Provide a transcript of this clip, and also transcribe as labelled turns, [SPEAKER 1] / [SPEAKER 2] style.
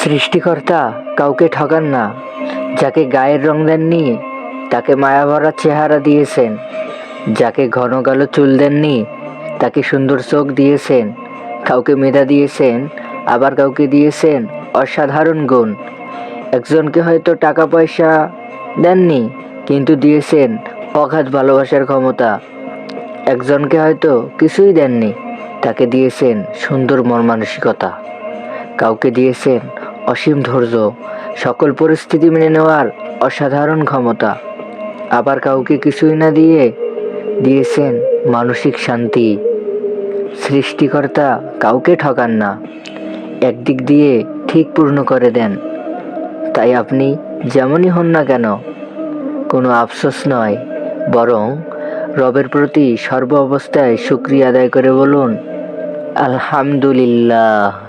[SPEAKER 1] সৃষ্টিকর্তা কাউকে ঠকান না, যাকে গায়ের রং দেননি, তাকে মায়াভরা চেহারা দিয়েছেন, যাকে ঘন কালো চুল দেননি, তাকে সুন্দর চোখ দিয়েছেন, কাউকে মেধা দিয়েছেন, আবার কাউকে দিয়েছেন অসাধারণ গুণ। একজনকে হয়তো টাকা পয়সা দেননি, কিন্তু দিয়েছেন অগাধ ভালোবাসার ক্ষমতা। একজনকে হয়তো কিছুই দেননি। তাকে দিয়েছেন সুন্দর মন মানসিকতা কাউকে দিয়েছেন অসীম ধৈর্য, সকল পরিস্থিতি মেনে নেওয়ার অসাধারণ ক্ষমতা। আবার কাউকে কিছুই না দিয়ে দিয়েছেন মানসিক শান্তি। সৃষ্টিকর্তা কাউকে ঠকান না, একদিক দিয়ে ঠিক পূর্ণ করে দেন। তাই আপনি যেমনই হন না কেন, কোনো আফসোস নয়, বরং রবের প্রতি সর্ব অবস্থায় শুক্রিয়া আদায় করে বলুন الحمد لله.